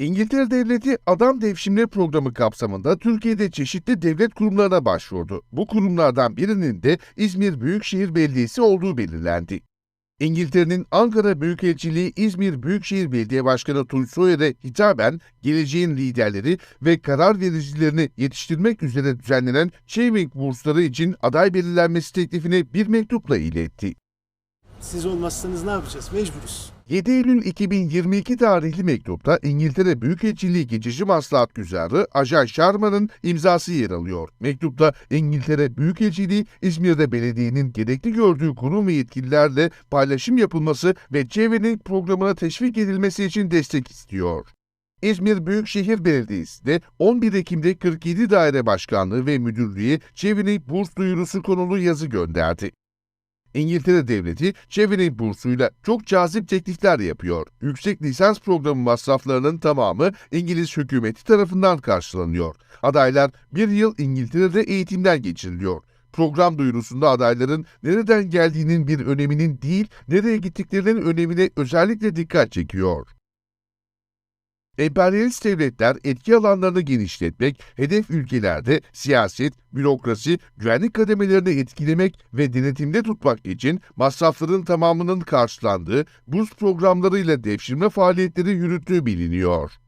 İngiltere Devleti Adam Devşirme Programı kapsamında Türkiye'de çeşitli devlet kurumlarına başvurdu. Bu kurumlardan birinin de İzmir Büyükşehir Belediyesi olduğu belirlendi. İngiltere'nin Ankara Büyükelçiliği İzmir Büyükşehir Belediye Başkanı Tunç Soyer'e hitaben geleceğin liderleri ve karar vericilerini yetiştirmek üzere düzenlenen Çevik bursları için aday belirlenmesi teklifini bir mektupla iletti. Siz olmazsanız ne yapacağız? Mecburuz. 7 Eylül 2022 tarihli mektupta İngiltere Büyükelçiliği Geçici Maslahat Güzarı Ajay Sharma'nın imzası yer alıyor. Mektupta İngiltere Büyükelçiliği İzmir'de belediyenin gerekli gördüğü kurum ve yetkililerle paylaşım yapılması ve çevrenin programına teşvik edilmesi için destek istiyor. İzmir Büyükşehir Belediyesi de 11 Ekim'de 47 daire başkanlığı ve müdürlüğe çevre burs duyurusu konulu yazı gönderdi. İngiltere Devleti çevre bursuyla çok cazip teklifler yapıyor. Yüksek lisans programı masraflarının tamamı İngiliz hükümeti tarafından karşılanıyor. Adaylar bir yıl İngiltere'de eğitimden geçiriliyor. Program duyurusunda adayların nereden geldiğinin bir öneminin değil, nereye gittiklerinin önemine özellikle dikkat çekiyor. Emperyalist devletler etki alanlarını genişletmek, hedef ülkelerde siyaset, bürokrasi, güvenlik kademelerini etkilemek ve denetimde tutmak için masrafların tamamının karşılandığı burs programlarıyla devşirme faaliyetleri yürüttüğü biliniyor.